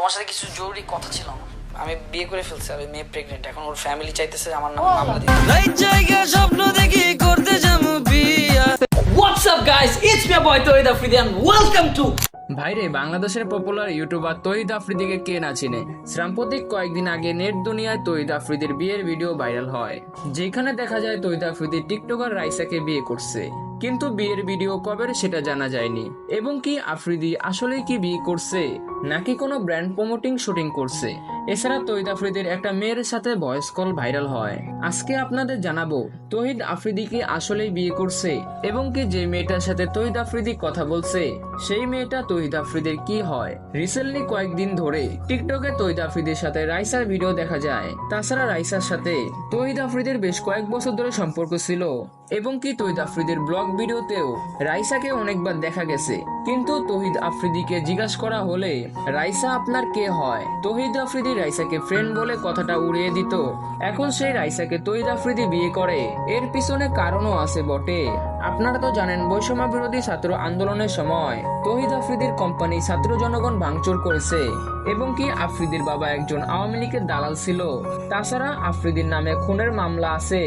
তোমার সাথে কিছু জরুরি কথা ছিল আমার। আমি বিয়ে করে ফেলছি আমি মেয়ে প্রেগনেন্ট এখন ওর ফ্যামিলি চাইতেছে আমার নাম মামলা দিতে। রাইট জায়গা স্বপ্ন দেখি করতে যাব বিয়া। What's up guys it's me boy তৈদ Afridi and welcome to ভাইরে, বাংলাদেশের পপুলার ইউটিউবার তহিদ আফ্রিদিকে কে না চিনে? সাম্প্রতিক কয়েকদিন আগে নেট দুনিয়ায় তহিদ আফ্রিদির বিয়ের ভিডিও ভাইরাল হয়, যেখানে দেখা যায় তহিদ আফ্রিদি টিকটকার রাইসাকে বিয়ে করছে। কিন্তু বিয়ের ভিডিও কবে সেটা জানা যায়নি, এবং কি আফ্রিদি আসলেই কি বিয়ে করছে, নাকি কোনো ব্র্যান্ড প্রমোটিং শুটিং করছে? এছাড়া তহিদ আফ্রিদির একটা মেয়ের সাথে ভয়েস কল ভাইরাল হয়। আজকে আপনাদের জানাব, তহিদ আফ্রিদি কি আসলেই বিয়ে করছে এবং কি যে মেয়েটার সাথে তহিদ আফ্রিদি কথা বলছে, সেই মেয়েটা তহিদ আফ্রিদের কি হয়? রিসেন্টলি কয়েকদিন ধরে টিকটকে তহিদ আফ্রিদির সাথে রাইসার ভিডিও দেখা যায়। তাছাড়া রাইসার সাথে তহিদ আফ্রিদের বেশ কয়েক বছর ধরে সম্পর্ক ছিল এবং কি তহিদ আফ্রিদের ব্লগ ভিডিওতেও রাইসাকে অনেকবার দেখা গেছে। কিন্তু তহিদ আফ্রিদিকে জিজ্ঞাসা করা হলে, রাইসা আপনার কে হয়? তহিদ আফ্রিদি রাইসাকে ফ্রেন্ড বলে কথাটা উড়িয়ে দিত। এখন সেই রাইসাকে তহিদ আফ্রিদি বিয়ে করে। এর পিছনে কারণও আছে বটে। আপনারা তো জানেন, বৈষম্য বিরোধী ছাত্র আন্দোলনের সময় তহিদ আফ্রিদির কোম্পানি ছাত্র জনগণ ভাঙচুর করেছে এবং কি আফ্রিদির বাবা একজন আওয়ামী লীগের দালাল ছিল। তাছাড়া আফ্রিদির নামে খুনের মামলা আছে।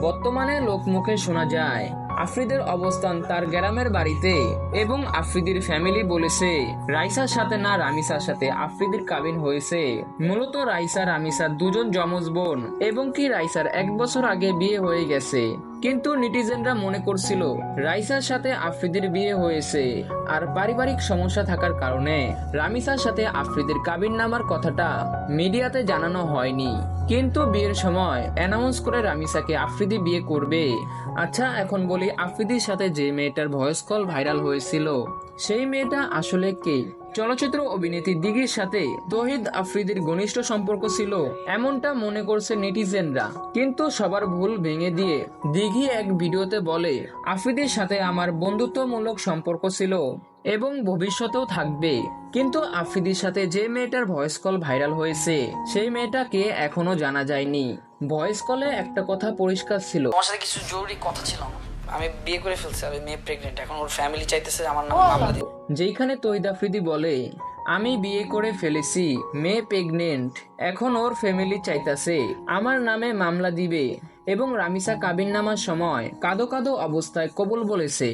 বর্তমানে লোকমুখে শোনা যায় আফ্রিদের অবস্থান তার গ্রামের বাড়িতে। এবং আফ্রিদির ফ্যামিলি বলেছে, রাইসার সাথে না রামিসার সাথে আফ্রিদির কাবিন হয়েছে। মূলত রাইসা, রামিসা দুজন যমজ বোন এবং কি রাইসার এক বছর আগে বিয়ে হয়ে গেছে। কিন্তু নিটিজেনরা মনে করছিল, রাইসার সাথে আফ্রিদির বিয়ে হয়েছে আর পারিবারিক সমস্যা থাকার কারণে রামিসার সাথে আফ্রিদির কাবিন নামার কথাটা মিডিয়াতে জানানো হয়নি। কিন্তু বিয়ের সময় অ্যানাউন্স করে রামিসাকে আফ্রিদি বিয়ে করবে। আচ্ছা এখন বলি আফ্রিদির সাথে যে মেয়েটার ভয়েস কল ভাইরাল হয়েছিল, সেই মেয়েটা আসলে কে? চলচ্চিত্র অভিনেত্রী দিঘির সাথে তহিদ আফ্রিদির ঘনিষ্ঠ সম্পর্ক ছিল, এমনটা মনে করছে নেটিজেনরা। কিন্তু সবার ভুল ভেঙে দিয়ে দিঘি এক ভিডিওতে বলে, আফ্রিদির সাথে আমার বন্ধুত্বমূলক সম্পর্ক ছিল এবং ভবিষ্যতেও থাকবে। কিন্তু আফ্রিদির সাথে যে মেয়েটার ভয়েস কল ভাইরাল হয়েছে, সেই মেয়েটাকে এখনও জানা যায়নি। ভয়েস কলে একটা কথা পরিষ্কার ছিল। কিছু জরুরি কথা ছিল। আমি বিয়ে করে ফেলছি আমি মেয়ে প্রেগনেন্ট এখন ওর ফ্যামিলি চাইতেছে আমার নাম মামলা দিতে যেইখানে তহিদ আফ্রিদি বলে আমি বিয়ে করে ফেলেছি মেয়ে প্রেগনেন্ট এখন ওর ফ্যামিলি চাইতাছে আমার নামে মামলা দিবে। এবং রামিসা কাবিন নামার সময় কাদো কাদো অবস্থায় কবুল বলেছে।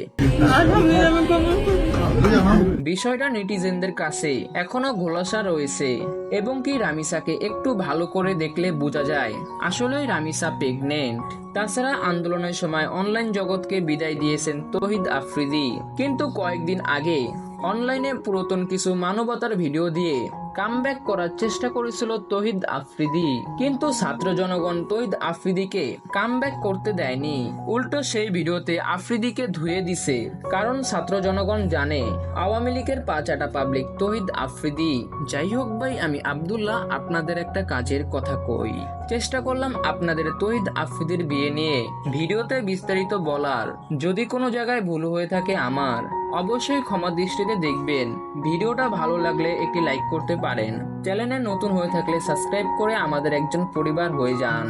বিষয়টা নেটিজেনদের কাছে এখনও ঘোলাসা রয়েছে এবং কি রামিসাকে একটু ভালো করে দেখলে বোঝা যায়। আসলেই রামিসা প্রেগনেন্ট তাছাড়া আন্দোলনের সময় অনলাইন জগৎকে বিদায় দিয়েছেন তহিদ আফ্রিদি। কিন্তু কয়েকদিন আগে অনলাইনে পুরাতন কিছু মানবতার ভিডিও দিয়ে কামব্যাক করার চেষ্টা করেছিল তহিদ আফ্রিদি। কিন্তু ছাত্র জনগণ তহিদ আফ্রিদিকে কামব্যাক করতে দেয়নি। উল্টো সেই ভিডিওতে আফ্রিদিকে ধুয়ে দিছে। কারণ ছাত্র জনগণ জানে, আওয়ামী লীগের পাঁচাটা পাবলিক তহিদ আফ্রিদি। যাই হোক ভাই, আমি আব্দুল্লাহ আপনাদের একটা কাজের কথা কই। চেষ্টা করলাম আপনাদের তহিদ আফ্রিদির বিয়ে নিয়ে। ভিডিওতে বিস্তারিত বলার। যদি কোনো জায়গায় ভুল হয়ে থাকে আমার, অবশ্যই ক্ষমা দৃষ্টিতে দেখবেন। ভিডিওটা ভালো লাগলে একটি লাইক করতে পারেন। চ্যানেলে নতুন হয়ে থাকলে সাবস্ক্রাইব করে আমাদের একজন পরিবার হয়ে যান।